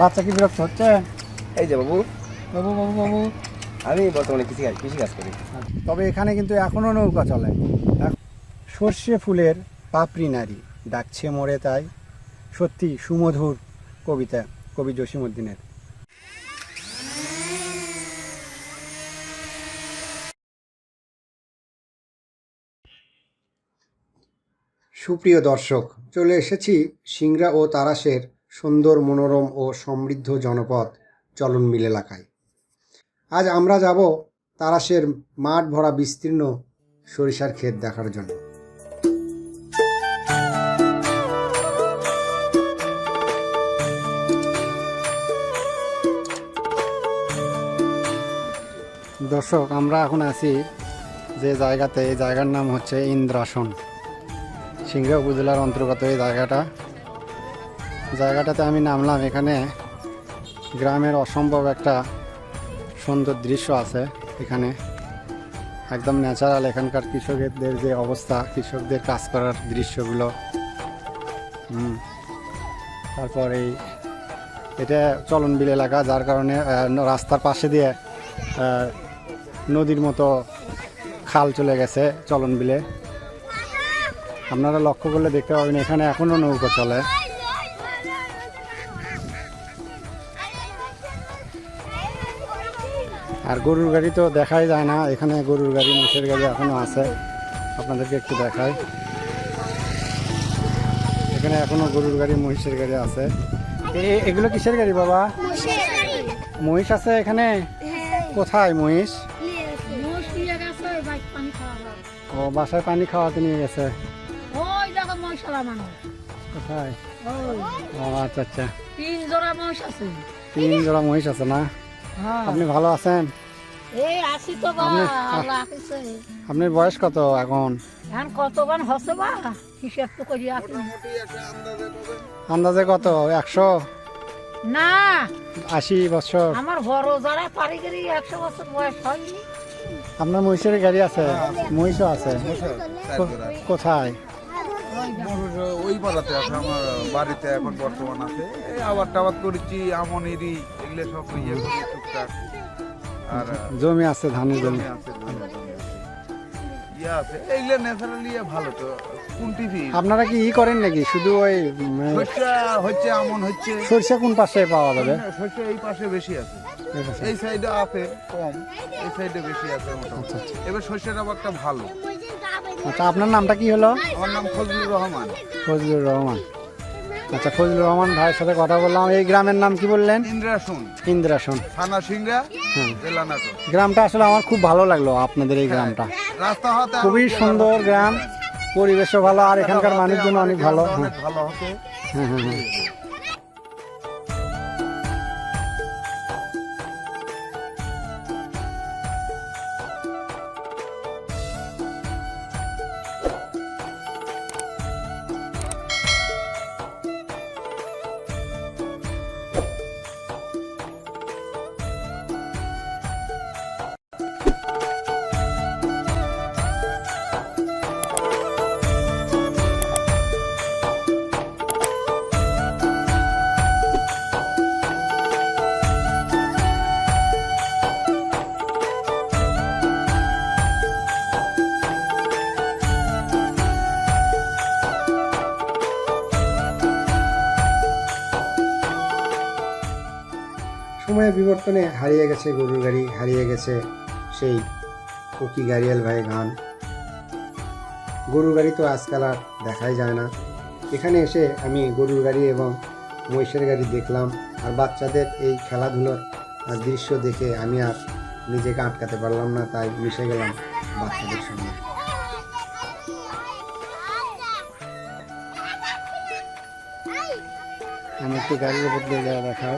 বাচ্চা কি বিরক্ত হচ্ছে? এই যে বাবু। বাবু বাবু বাবু। আমি বর্তমানে কৃষি কাজ কৃষি কাজ করি। তবে এখানে কিন্তু এখনও নৌকা চলে। সর্ষে ফুলের পাপড়ি নারী ডাকছে মোড়ে তাই। সত্যি সুমধুর কবিতা কবি জসিমুদ্দিনের সুপ্রিয় দর্শক চলে এসেছি সিংড়া ও তারাশের সুন্দর, মনোরম ও সমৃদ্ধ জনপদ চলন মিল এলাকায়। আজ আমরা যাব তারাশের মাঠ ভরা বিস্তীর্ণ সরিষার ক্ষেত দেখার জন্য। দর্শক, আমরা এখন আছি যে জায়গাতে, এই জায়গার নাম হচ্ছে ইন্দ্রাসন। সিংড়া উপজেলার অন্তর্গত এই জায়গাটা। জায়গাটাতে আমি নামলাম। এখানে গ্রামের অসম্ভব একটা সুন্দর দৃশ্য আছে। এখানে একদম ন্যাচারাল এখানকার কৃষকদের যে অবস্থা, কৃষকদের কাজ করার দৃশ্যগুলো। হুম। তারপর এই এটা চলনবিল এলাকা, যার কারণে রাস্তার পাশে দিয়ে নদীর মতো খাল চলে গেছে চলনবিলে। আপনারা লক্ষ্য করলে দেখতে পাবেন, এখানে এখনও নৌকা চলে। আর গরুর গাড়ি তো দেখাই যায় না এখানে গরুর গাড়ি মোষের গাড়ি এখনও আছে। আপনাদেরকে একটু দেখাই। এখানে এখনও গরুর গাড়ি মহিষের গাড়ি আছে। এগুলো কিসের গাড়ি বাবা? মহিষ আছে এখানে? কোথায় মহিষ? ও বাসায় পানি খাওয়াতে নিয়ে গেছে? কোথায়? ও আচ্ছা আচ্ছা। তিন জোড়া মহিষ আছে। তিন জোড়া মহিষ আছে না? হ্যাঁ। আপনি ভালো আছেন? এই আসি তো বা আপনি- আল্লাহ। আপনার বয়স কত এখন? এখন কতক্ষণ হচ্ছে বা? হিসেব তো করি আপনি? আন্দাজে কত? একশো? না। আশি বছর? আমার বড় যারা একশো বছর বয়স হয়নি। আপনার মহিষের গাড়ি আছে? মহিষও আছে? কোথায়? ওই পাড়াতে আছে আমার বাড়িতে এখন বর্তমান আছে। এই আবার টাবাদ করেছি আমনেরই এগুলো সব ইয়ে টুকটাক। আর জমি আছে ধানের জমি। ইয়ে আপনারা কি ই করেন নাকি? শুধু ওই হচ্ছে আমন হচ্ছে। সরিষা কোন পাশে পাওয়া যাবে? এই পাশে বেশি আছে। এই সাইডে আছে কম। এই সাইডে বেশি আছে মোটামুটি। এবার শস্যের আবারটা ভালো। আচ্ছা আপনার নামটা কি হলো? আমার নাম ফজলুর রহমান। ফজলুর রহমান। আচ্ছা ফজলুর রহমান ভাইয়ের সাথে কথা বললাম। এই গ্রামের নাম কি বললেন? ইন্দ্রাসন। ইন্দ্রাসন। থানা সিংড়া হ্যাঁ। জেলা নাটক গ্রামটা আসলে আমার খুব ভালো লাগল আপনাদের এই গ্রামটা। রাস্তা হতে খুবই সুন্দর গ্রাম পরিবেশও ভালো আর এখানকার মানুষজন অনেক ভালো। হ্যাঁ ভালো হতে হ্যাঁ হ্যাঁ। সময়ের বিবর্তনে হারিয়ে গেছে গরুর গাড়ি হারিয়ে গেছে সেই কুকি গাড়িয়াল ভাই গান। গরুর গাড়ি তো আজকাল আর দেখাই যায় না। এখানে এসে আমি গরুর গাড়ি এবং মহিষের গাড়ি দেখলাম আর বাচ্চাদের এই খেলাধুলোর দৃশ্য দেখে আমি আর নিজেকে আটকাতে পারলাম না তাই মিশে গেলাম বাচ্চাদের সঙ্গে। আমি একটু গাড়ির উপর দিয়ে যাওয়া দেখাও।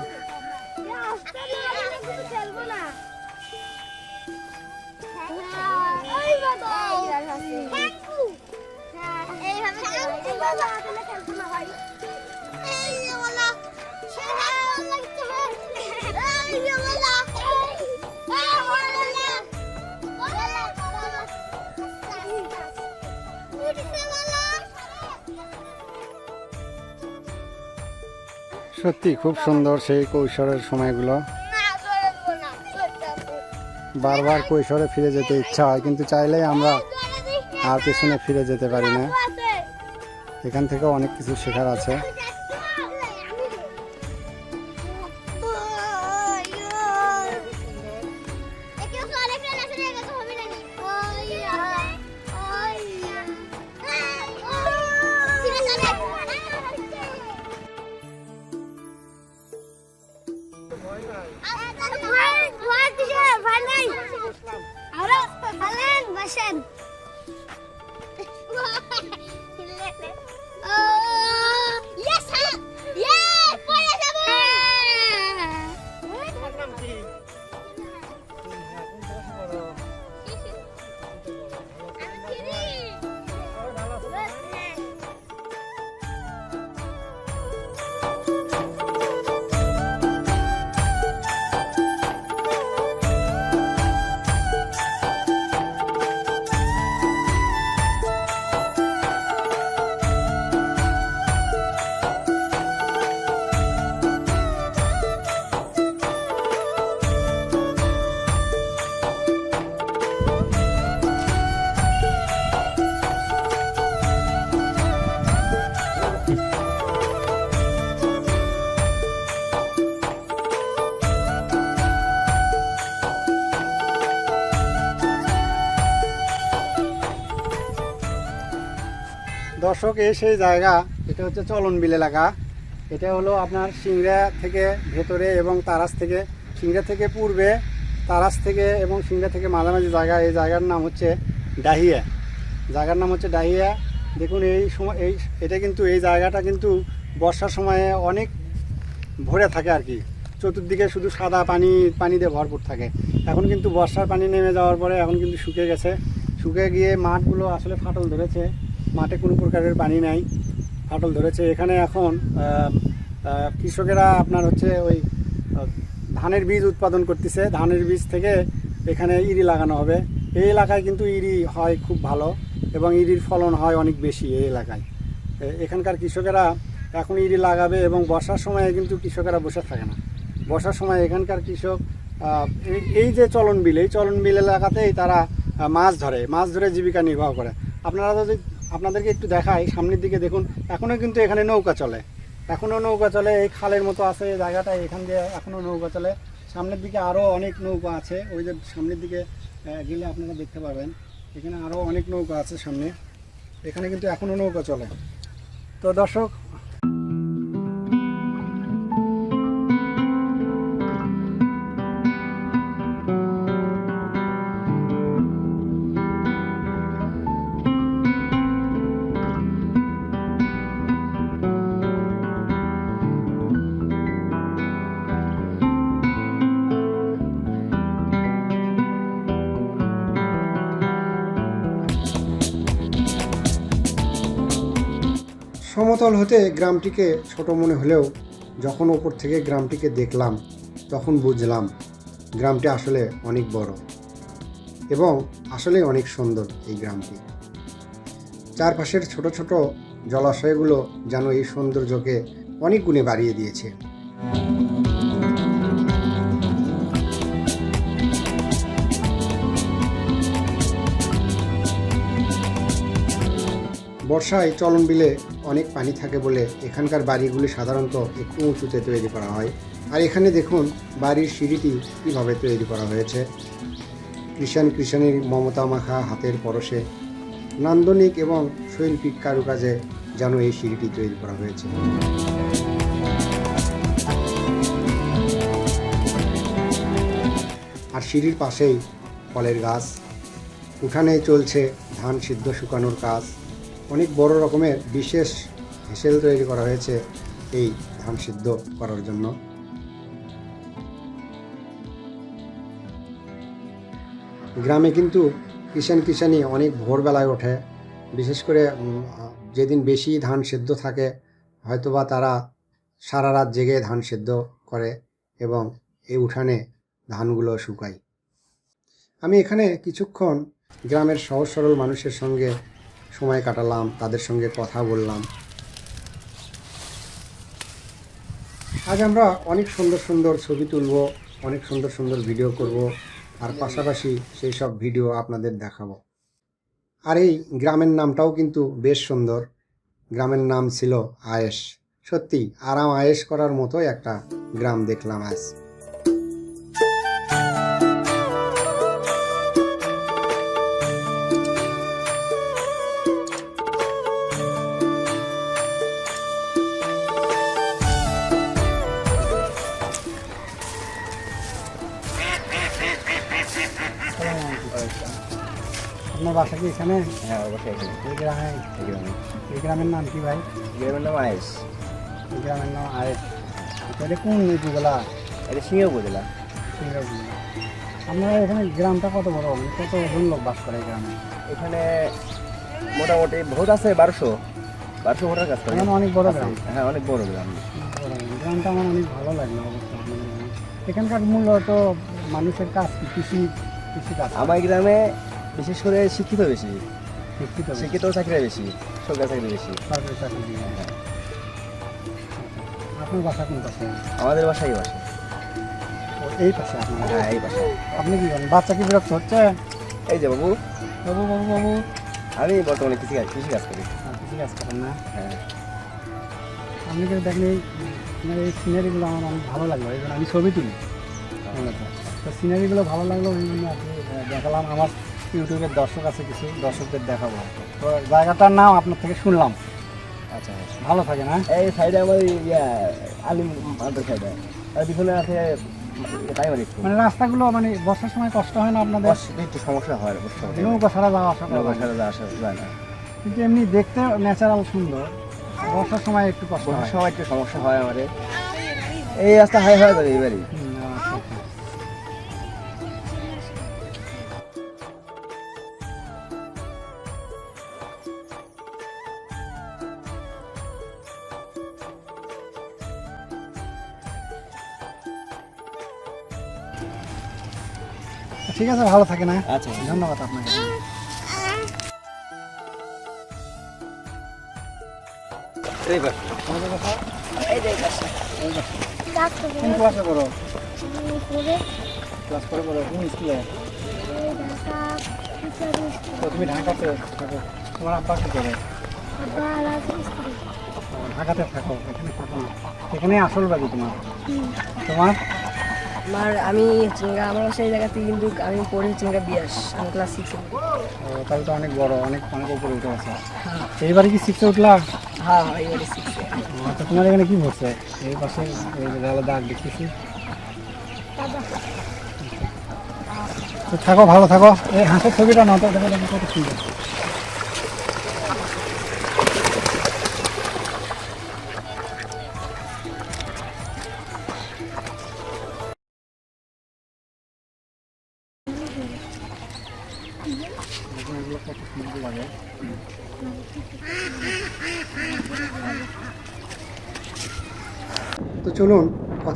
সত্যি, খুব সুন্দর সেই কৈশোরের সময়গুলো। বারবার কৈশোরে ফিরে যেতে ইচ্ছা হয়, কিন্তু চাইলেই আমরা আর পেছনে ফিরে যেতে পারি না। এখান থেকে অনেক কিছু শেখার আছে। দর্শক, এই সেই জায়গা, এটা হচ্ছে চলন বিল এলাকা। এটা হলো আপনার সিংড়া থেকে ভেতরে এবং তারাস থেকে। সিংড়া থেকে পূর্বে তারাস থেকে এবং সিংড়া থেকে মাঝামাঝি জায়গা, এই জায়গার নাম হচ্ছে ডাহিয়া। জায়গার নাম হচ্ছে ডাহিয়া। দেখুন, এই সময়, এই, এটা কিন্তু, এই জায়গাটা কিন্তু বর্ষার সময়ে অনেক ভরে থাকে আর কি। চতুর্দিকে শুধু সাদা পানি পানি দিয়ে ভরপুর থাকে। এখন কিন্তু বর্ষার পানি নেমে যাওয়ার পরে এখন কিন্তু শুকিয়ে গেছে। শুকিয়ে গিয়ে মাঠগুলো আসলে ফাটল ধরেছে। মাঠে কোনো প্রকারের পানি নাই, ফাটল ধরেছে। এখানে এখন কৃষকেরা আপনার হচ্ছে ওই ধানের বীজ উৎপাদন করতেছে। ধানের বীজ থেকে এখানে ইরি লাগানো হবে। এই এলাকায় কিন্তু ইরি হয় খুব ভালো এবং ইরির ফলন হয় অনেক বেশি এই এলাকায়। এখানকার কৃষকেরা এখন ইরি লাগাবে এবং বর্ষার সময়ে কিন্তু কৃষকেরা বসে থাকে না। বর্ষার সময় এখানকার কৃষক এই যে চলন বিল, এই চলন বিল এলাকাতেই তারা মাছ ধরে মাছ ধরে জীবিকা নির্বাহ করে। আপনারা যদি আপনাদেরকে একটু দেখাই, সামনের দিকে দেখুন এখনও কিন্তু এখানে নৌকা চলে। এখনও নৌকা চলে, এই খালের মতো আছে জায়গাটা, এখান দিয়ে এখনও নৌকা চলে। সামনের দিকে আরও অনেক নৌকা আছে, ওই যে সামনের দিকে গেলে আপনারা দেখতে পাবেন এখানে আরও অনেক নৌকা আছে সামনে। এখানে কিন্তু এখনও নৌকা চলে। তো দর্শক সমতল হতে গ্রামটিকে ছোট মনে হলেও যখন ওপর থেকে গ্রামটিকে দেখলাম, তখন বুঝলাম গ্রামটি আসলে অনেক বড় এবং আসলে অনেক সুন্দর এই গ্রামটি। চারপাশের ছোট ছোট জলাশয়গুলো যেন এই সৌন্দর্যকে অনেক গুণে বাড়িয়ে দিয়েছে। বর্ষায় চলন বিলে অনেক পানি থাকে বলে এখানকার বাড়িগুলি সাধারণত একটু উঁচুতে তৈরি করা হয়। আর এখানে দেখুন, বাড়ির সিঁড়িটি কীভাবে তৈরি করা হয়েছে। কৃষাণ কৃষাণীর মমতা মাখা হাতের পরশে নান্দনিক এবং শৈল্পিক কারুকাজে যেন এই সিঁড়িটি তৈরি করা হয়েছে। আর সিঁড়ির পাশেই ফলের গাছ। উঠানে চলছে ধান সিদ্ধ শুকানোর কাজ। অনেক বড় রকমের বিশেষ হেসেল তৈরি করা হয়েছে এই ধান সিদ্ধ করার জন্য। গ্রামে কিন্তু কিষান কিষানি অনেক ভোরবেলায় ওঠে। বিশেষ করে যেদিন বেশি ধান সেদ্ধ থাকে, হয়তোবা তারা সারা রাত জেগে ধান সেদ্ধ করে এবং এই উঠানে ধানগুলো শুকায়। আমি এখানে কিছুক্ষণ গ্রামের সহজ সরল মানুষের সঙ্গে সময় কাটালাম, তাদের সঙ্গে কথা বললাম। আজ আমরা অনেক সুন্দর সুন্দর ছবি তুলব, অনেক সুন্দর সুন্দর ভিডিও করব, আর পাশাপাশি সেই সব ভিডিও আপনাদের দেখাবো। আর এই গ্রামের নামটাও কিন্তু বেশ সুন্দর। গ্রামের নাম ছিল আয়েশ। সত্যি, আরাম আয়েশ করার মতো একটা গ্রাম দেখলাম আজ। আপনার বাসা কি এখানে? হ্যাঁ এখানে। এই গ্রামে? এই গ্রামের নাম কি ভাই? গ্রামের নাম আয়েস এই গ্রামের নাম আয়েশ। এটা কোন উপজেলা? এটা সিংহ উপজেলা। সিঙ্গাপুর আপনার এখানে গ্রামটা কত বড়? মানে কত জন লোক বাস করে গ্রামে? এখানে মোটামুটি ভোট আছে বারোশো। বারোশো ভোটার কাছ করে। এখানে অনেক বড় গ্রাম। হ্যাঁ অনেক বড় গ্রাম। গ্রামটা আমার অনেক ভালো লাগল এখানকার মূলত মানুষের কাজ কৃষি কৃষি কাজ আমার গ্রামে বিশেষ করে শিক্ষিত বেশি। শিক্ষিত শিক্ষিত চাকরি বেশি সরকারি চাকরি বেশি। সরকারি চাকরি আপনার বাসা কোন পাশে? আমাদের বাসে ও, এই পাশে আপনার হ্যাঁ এই বাসায় আপনি কি করেন বাচ্চা কি বিরক্ত হচ্ছে? এই যে বাবু। বাবু বাবু বাবু। আমি বর্তমানে কৃষি কাজ কৃষি কাজ করি। কৃষি কাজ করেন না? হ্যাঁ। আপনি কিন্তু দেখেন এই মানে সিনারিগুলো আমার অনেক ভালো লাগল এই আমি ছবি তুলি। মূলত। তো সিনারিগুলো ভালো লাগল ওই জন্য আপনি দেখালাম আমার ইউটিউবের দর্শক আছে কিছু দর্শকদের দেখাবো। তো জায়গাটার নাম আপনার থেকে শুনলাম। আচ্ছা আচ্ছা। ভালো থাকে না? এই সাইডে আমার ইয়া আলিম মাদ্রাস সাইডে আর পিছনে আছে মানে রাস্তাগুলো মানে বর্ষার সময় কষ্ট হয় না আপনাদের? একটু সমস্যা হয় নৌকা ছাড়া যাওয়া আসা করা যায় না। বাসায় যা আসা যায় না। কিন্তু এমনি দেখতে ন্যাচারাল সুন্দর। বর্ষার সময় একটু কষ্ট হয়। সময় একটু সমস্যা হয় আমাদের। এই রাস্তা হাই হয়ে যাবে এবারই। ঠিক আছে ভালো থাকে না আচ্ছা ধন্যবাদ আপনাকে। এই কথা? ডাক্তার কোন ক্লাসে পড়ো? ক্লাস করে পড়ো কোন স্কুলে? ঢাকা টিচার তো তুমি ঢাকাতে থাকো। তোমার আব্বা কি করে? ঢাকাতে থাকো এখানে থাকো না। এখানে আসল বাড়ি তোমার। তোমার? আমার আমি চিংড়া আমার সেই জায়গাতে কিন্তু আমি পড়ি চিংড়া বিয়াস আমি ক্লাস সিক্সে তাহলে তো অনেক বড় অনেক অনেক উপরে উঠে আছে এইবারে কি শিখতে উঠলা? হ্যাঁ হ্যাঁ এবারে সিক্সে তো তোমার এখানে কি হচ্ছে? এই পাশে যে দাগ দেখতেছি। তো থাকো ভালো থাকো। এই হাঁসের ছবিটা দেখো দেখো কত সুন্দর।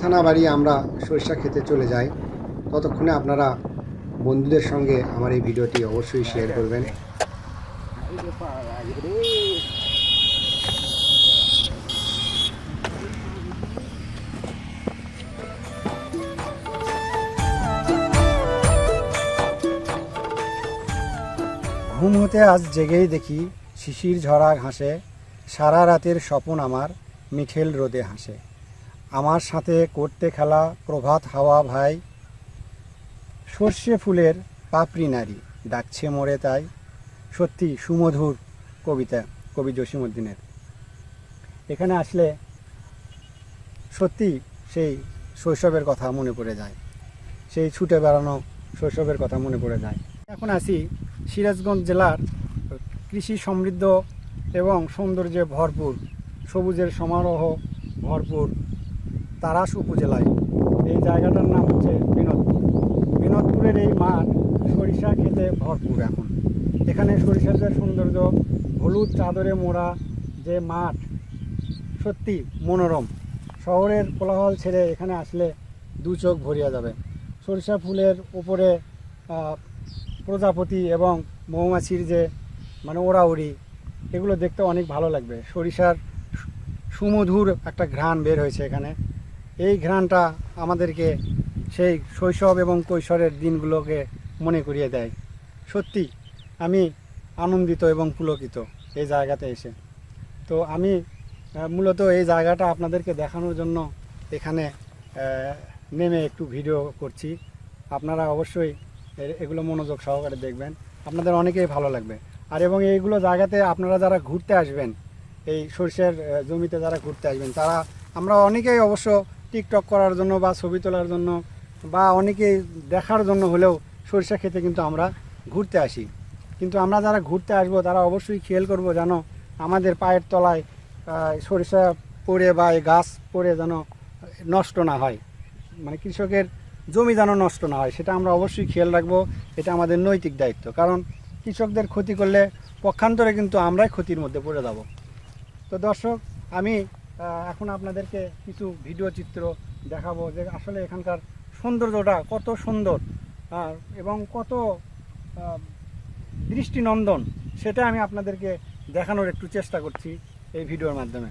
কথা না আমরা সরিষা খেতে চলে যাই। ততক্ষণে আপনারা বন্ধুদের সঙ্গে আমার এই ভিডিওটি অবশ্যই শেয়ার করবেন। ঘুম হতে আজ জেগেই দেখি শিশির ঝরা ঘাসে, সারা রাতের স্বপন আমার মিখেল রোদে হাসে। আমার সাথে করতে খেলা প্রভাত হাওয়া ভাই। সর্ষে ফুলের পাপড়ি নারী, ডাকছে মোরে তাই। সত্যি সুমধুর কবিতা, কবি জসিমুদ্দিনের এখানে আসলে সত্যি সেই শৈশবের কথা মনে পড়ে যায়। সেই ছুটে বেড়ানো শৈশবের কথা মনে পড়ে যায়। এখন আছি সিরাজগঞ্জ জেলার কৃষি সমৃদ্ধ এবং সৌন্দর্যে ভরপুর, সবুজের সমারোহ ভরপুর তারাস উপজেলায়। এই জায়গাটার নাম হচ্ছে বিনোদপুর। বিনোদপুরের এই মাঠ সরিষা খেতে ভরপুর এখন। এখানে সরিষার যে সৌন্দর্য, হলুদ চাদরে মোড়া যে মাঠ, সত্যি মনোরম। শহরের কোলাহল ছেড়ে এখানে আসলে দু চোখ ভরিয়া যাবে। সরিষা ফুলের উপরে প্রজাপতি এবং মৌমাছির যে মানে ওড়াউড়ি, এগুলো দেখতে অনেক ভালো লাগবে। সরিষার সুমধুর একটা ঘ্রাণ বের হয়েছে এখানে। এই ঘ্রাণটা আমাদেরকে সেই শৈশব এবং কৈশোরের দিনগুলোকে মনে করিয়ে দেয়। সত্যি, আমি আনন্দিত এবং পুলকিত এই জায়গাতে এসে। তো আমি মূলত এই জায়গাটা আপনাদেরকে দেখানোর জন্য এখানে নেমে একটু ভিডিও করছি। আপনারা অবশ্যই এগুলো মনোযোগ সহকারে দেখবেন। আপনাদের অনেকেই ভালো লাগবে। আর এবং এইগুলো জায়গাতে আপনারা যারা ঘুরতে আসবেন, এই সর্ষের জমিতে যারা ঘুরতে আসবেন, তারা, আমরা অনেকেই অবশ্য টিকটক করার জন্য বা ছবি তোলার জন্য বা অনেকেই দেখার জন্য হলেও সরিষা খেতে কিন্তু আমরা ঘুরতে আসি। কিন্তু আমরা যারা ঘুরতে আসব, তারা অবশ্যই খেয়াল করব যেন আমাদের পায়ের তলায় সরিষা পড়ে বা এই গাছ পড়ে যেন নষ্ট না হয়। মানে কৃষকের জমি যেন নষ্ট না হয়, সেটা আমরা অবশ্যই খেয়াল রাখব। এটা আমাদের নৈতিক দায়িত্ব। কারণ কৃষকদের ক্ষতি করলে পক্ষান্তরে কিন্তু আমরাই ক্ষতির মধ্যে পড়ে যাব। তো দর্শক, আমি এখন আপনাদেরকে কিছু ভিডিও চিত্র দেখাবো যে আসলে এখানকার সৌন্দর্যটা কত সুন্দর এবং কত দৃষ্টিনন্দন, সেটা আমি আপনাদেরকে দেখানোর একটু চেষ্টা করছি এই ভিডিওর মাধ্যমে।